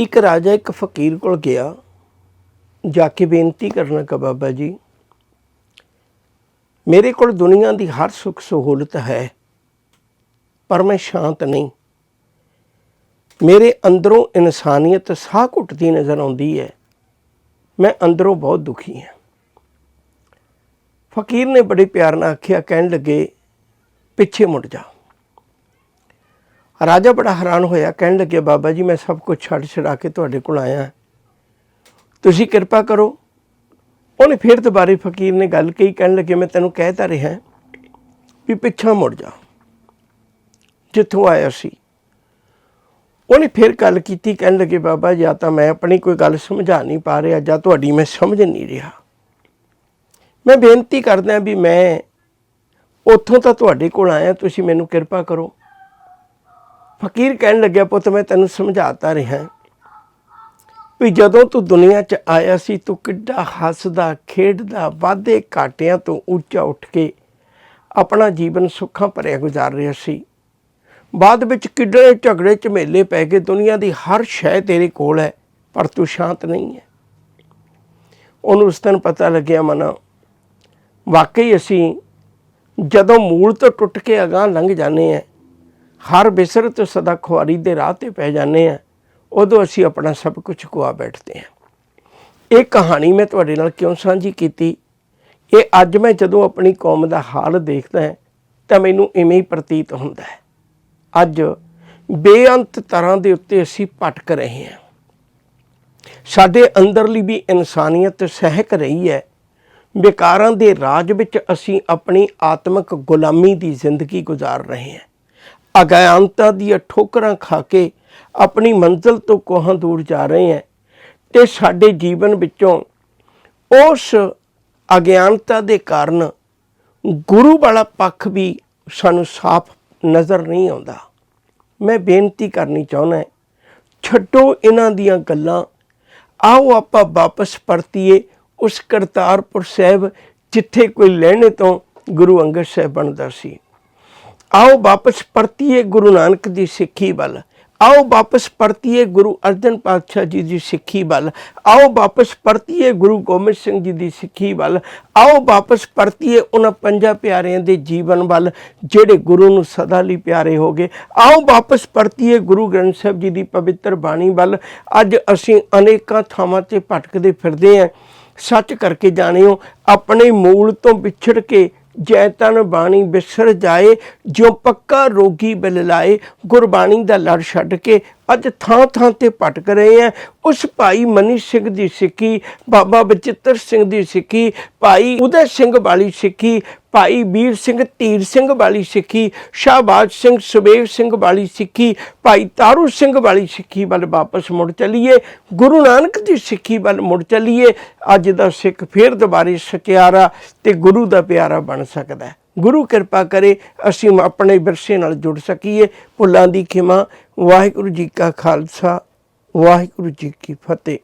ਇੱਕ ਰਾਜਾ ਇੱਕ ਫਕੀਰ ਕੋਲ ਗਿਆ। ਜਾ ਕੇ ਬੇਨਤੀ ਕਰਨ ਕਿ ਬਾਬਾ ਜੀ, ਮੇਰੇ ਕੋਲ ਦੁਨੀਆ ਦੀ ਹਰ ਸੁੱਖ ਸਹੂਲਤ ਹੈ, ਪਰ ਮੈਂ ਸ਼ਾਂਤ ਨਹੀਂ। ਮੇਰੇ ਅੰਦਰੋਂ ਇਨਸਾਨੀਅਤ ਸਾਹ ਘੁੱਟਦੀ ਨਜ਼ਰ ਆਉਂਦੀ ਹੈ। ਮੈਂ ਅੰਦਰੋਂ ਬਹੁਤ ਦੁਖੀ ਹਾਂ। ਫਕੀਰ ਨੇ ਬੜੇ ਪਿਆਰ ਨਾਲ ਆਖਿਆ, ਕਹਿਣ ਲੱਗੇ, ਪਿੱਛੇ ਮੁੜ ਜਾ। ਰਾਜਾ ਬੜਾ ਹੈਰਾਨ ਹੋਇਆ, ਕਹਿਣ ਲੱਗੇ, ਬਾਬਾ ਜੀ, ਮੈਂ ਸਭ ਕੁਝ ਛੱਡ ਛੜਾ ਕੇ ਤੁਹਾਡੇ ਕੋਲ ਆਇਆ। ਤੁਸੀਂ ਕਿਰਪਾ ਕਰੋ। ਉਹਨੇ ਫਿਰ ਦੁਬਾਰੇ ਫਕੀਰ ਨੇ ਗੱਲ ਕਹੀ, ਕਹਿਣ ਲੱਗੇ, ਮੈਂ ਤੈਨੂੰ ਕਹਿ ਤਾਂ ਰਿਹਾ ਵੀ ਪਿੱਛਾ ਮੁੜ ਜਾ। ਜਿੱਥੋਂ ਆਇਆ ਸੀ। ਉਹਨੇ ਫਿਰ ਗੱਲ ਕੀਤੀ, ਕਹਿਣ ਲੱਗੇ, ਬਾਬਾ, ਜਾਂ ਤਾਂ ਮੈਂ ਆਪਣੀ ਕੋਈ ਗੱਲ ਸਮਝਾ ਨਹੀਂ ਪਾ ਰਿਹਾ, ਜਾਂ ਤੁਹਾਡੀ ਮੈਂ ਸਮਝ ਨਹੀਂ ਰਿਹਾ। ਮੈਂ ਬੇਨਤੀ ਕਰਦਾ ਵੀ ਮੈਂ ਉੱਥੋਂ ਤਾਂ ਤੁਹਾਡੇ ਕੋਲ ਆਇਆ, ਤੁਸੀਂ ਮੈਨੂੰ ਕਿਰਪਾ ਕਰੋ। ਫਕੀਰ ਕਹਿਣ ਲੱਗਿਆ, ਪੁੱਤ, ਮੈਂ ਤੈਨੂੰ ਸਮਝਾਤਾ ਰਿਹਾ ਵੀ ਜਦੋਂ ਤੂੰ ਦੁਨੀਆ 'ਚ ਆਇਆ ਸੀ, ਤੂੰ ਕਿੱਡਾ ਹੱਸਦਾ, ਖੇਡਦਾ, ਵਾਧੇ ਘਾਟਿਆਂ ਤੋਂ ਉੱਚਾ ਉੱਠ ਕੇ ਆਪਣਾ ਜੀਵਨ ਸੁੱਖਾਂ ਭਰਿਆ ਗੁਜ਼ਾਰ ਰਿਹਾ ਸੀ। ਬਾਅਦ ਵਿੱਚ ਕਿੱਡੇ ਝਗੜੇ ਝਮੇਲੇ ਪੈ ਗਏ, ਦੁਨੀਆ ਦੀ ਹਰ ਸ਼ੈ ਤੇਰੇ ਕੋਲ ਹੈ, ਪਰ ਤੂੰ ਸ਼ਾਂਤ ਨਹੀਂ ਹੈ। ਉਹਨੂੰ ਉਸ ਦਿਨ ਪਤਾ ਲੱਗਿਆ, ਮਨਾ, ਵਾਕਈ ਅਸੀਂ ਜਦੋਂ ਮੂਲ ਤੋਂ ਟੁੱਟ ਕੇ ਅਗਾਂਹ ਲੰਘ ਜਾਂਦੇ ਆ ਹਰ ਬਿਸਰਤ ਸਦਾ ਖੁਆਰੀ ਦੇ ਰਾਹ ਤੇ ਪੈ ਜਾਂਦੇ ਆ, ਉਦੋਂ ਅਸੀਂ ਆਪਣਾ ਸਭ ਕੁਝ ਖੁਆ ਬੈਠਦੇ ਆ। ਇਹ ਕਹਾਣੀ ਮੈਂ ਤੁਹਾਡੇ ਨਾਲ ਕਿਉਂ ਸਾਂਝੀ ਕੀਤੀ? ਇਹ ਅੱਜ ਮੈਂ ਜਦੋਂ ਆਪਣੀ ਕੌਮ ਦਾ ਹਾਲ ਦੇਖਦਾ ਹਾਂ, ਤਾਂ ਮੈਨੂੰ ਇਵੇਂ ਹੀ ਪ੍ਰਤੀਤ ਹੁੰਦਾ ਹੈ। ਅੱਜ ਬੇਅੰਤ ਤਰ੍ਹਾਂ ਦੇ ਉੱਤੇ ਅਸੀਂ ਭਟਕ ਰਹੇ ਹਾਂ। ਸਾਡੇ ਅੰਦਰਲੀ ਵੀ ਇਨਸਾਨੀਅਤ ਸਹਿਕ ਰਹੀ ਹੈ। ਵਿਕਾਰਾਂ ਦੇ ਰਾਜ ਵਿੱਚ ਅਸੀਂ ਆਪਣੀ ਆਤਮਿਕ ਗੁਲਾਮੀ ਦੀ ਜ਼ਿੰਦਗੀ ਗੁਜ਼ਾਰ ਰਹੇ ਹਾਂ। ਅਗਿਆਨਤਾ ਦੀਆਂ ਠੋਕਰਾਂ ਖਾ ਕੇ ਆਪਣੀ ਮੰਜ਼ਿਲ ਤੋਂ ਕੋਹਾਂ ਦੂਰ ਜਾ ਰਹੇ ਹਾਂ ਤੇ ਸਾਡੇ ਜੀਵਨ ਵਿੱਚੋਂ ਉਸ ਅਗਿਆਨਤਾ ਦੇ ਕਾਰਨ ਗੁਰੂ ਵਾਲਾ ਪੱਖ ਵੀ ਸਾਨੂੰ ਸਾਫ਼ ਨਜ਼ਰ ਨਹੀਂ ਆਉਂਦਾ। ਮੈਂ ਬੇਨਤੀ ਕਰਨੀ ਚਾਹੁੰਦਾ ਛੱਡੋ ਇਹਨਾਂ ਦੀਆਂ ਗੱਲਾਂ, ਆਓ ਆਪਾਂ ਵਾਪਸ ਪਰਤੀਏ ਉਸ ਕਰਤਾਰਪੁਰ ਸਾਹਿਬ ਜਿੱਥੇ ਕੋਈ ਲੈਣੇ ਤੋਂ ਗੁਰੂ ਅੰਗਦ ਸਾਹਿਬ ਬਣਦਾ ਸੀ। ਆਓ ਵਾਪਸ ਪਰਤੀਏ ਗੁਰੂ ਨਾਨਕ ਦੀ ਸਿੱਖੀ ਵੱਲ। ਆਓ ਵਾਪਸ ਪਰਤੀਏ ਗੁਰੂ ਅਰਜਨ ਪਾਤਸ਼ਾਹ ਜੀ ਦੀ ਸਿੱਖੀ ਵੱਲ। ਆਓ ਵਾਪਸ ਪਰਤੀਏ ਗੁਰੂ ਗੋਬਿੰਦ ਸਿੰਘ ਜੀ ਦੀ ਸਿੱਖੀ ਵੱਲ। ਆਓ ਵਾਪਸ ਪਰਤੀਏ ਉਹਨਾਂ ਪੰਜਾਂ ਪਿਆਰਿਆਂ ਦੇ ਜੀਵਨ ਵੱਲ, ਜਿਹੜੇ ਗੁਰੂ ਨੂੰ ਸਦਾ ਲਈ ਪਿਆਰੇ ਹੋ ਗਏ। ਆਓ ਵਾਪਸ ਪਰਤੀਏ ਗੁਰੂ ਗ੍ਰੰਥ ਸਾਹਿਬ ਜੀ ਦੀ ਪਵਿੱਤਰ ਬਾਣੀ ਵੱਲ। ਅੱਜ ਅਸੀਂ ਅਨੇਕਾਂ ਥਾਵਾਂ ਤੇ ਭਟਕਦੇ ਫਿਰਦੇ ਆਂ। ਸੱਚ ਕਰਕੇ ਜਾਣਿਓ, ਆਪਣੇ ਮੂਲ ਤੋਂ ਵਿਛੜ ਕੇ ਜੈ ਤਨ ਬਾਣੀ ਵਿਸਰ ਜਾਏ, ਜੋ ਪੱਕਾ ਰੋਗੀ ਬਿਲ ਲਾਏ ਗੁਰਬਾਣੀ ਦਾ ਲੜ ਛੱਡ ਕੇ ਅੱਜ ਥਾਂ ਥਾਂ ਤੇ ਭਟਕ ਰਹੇ ਆ ਉਸ ਭਾਈ ਮਨੀ ਸਿੰਘ ਦੀ ਸਿੱਖੀ, ਬਾਬਾ ਬਚਿੱਤਰ ਸਿੰਘ ਦੀ ਸਿੱਖੀ, ਭਾਈ ਉਦੈ ਸਿੰਘ ਵਾਲੀ ਸਿੱਖੀ, ਭਾਈ ਵੀਰ ਸਿੰਘ, ਧੀਰ ਸਿੰਘ ਵਾਲੀ ਸਿੱਖੀ, ਸ਼ਾਹਬਾਜ਼ ਸਿੰਘ ਸੁਬੇਵ ਸਿੰਘ ਵਾਲੀ ਸਿੱਖੀ, ਭਾਈ ਤਾਰੂ ਸਿੰਘ ਵਾਲੀ ਸਿੱਖੀ ਵੱਲ ਵਾਪਸ ਮੁੜ ਚੱਲੀਏ। ਗੁਰੂ ਨਾਨਕ ਦੀ ਸਿੱਖੀ ਵੱਲ ਮੁੜ ਚੱਲੀਏ। ਅੱਜ ਦਾ ਸਿੱਖ ਫੇਰ ਦੁਬਾਰੇ ਸਚਿਆਰਾ ਤੇ ਗੁਰੂ ਦਾ ਪਿਆਰਾ ਬਣ ਸਕਦਾ ਹੈ। ਗੁਰੂ ਕਿਰਪਾ ਕਰੇ, ਅਸੀਂ ਆਪਣੇ ਵਿਰਸੇ ਨਾਲ ਜੁੜ ਸਕੀਏ। ਭੁੱਲਾਂ ਦੀ ਖਿਮਾ, ਵਾਹਿਗੁਰੂ ਜੀ ਕਾ ਖਾਲਸਾ, ਵਾਹਿਗੁਰੂ ਜੀ ਕੀ ਫਤਿਹ।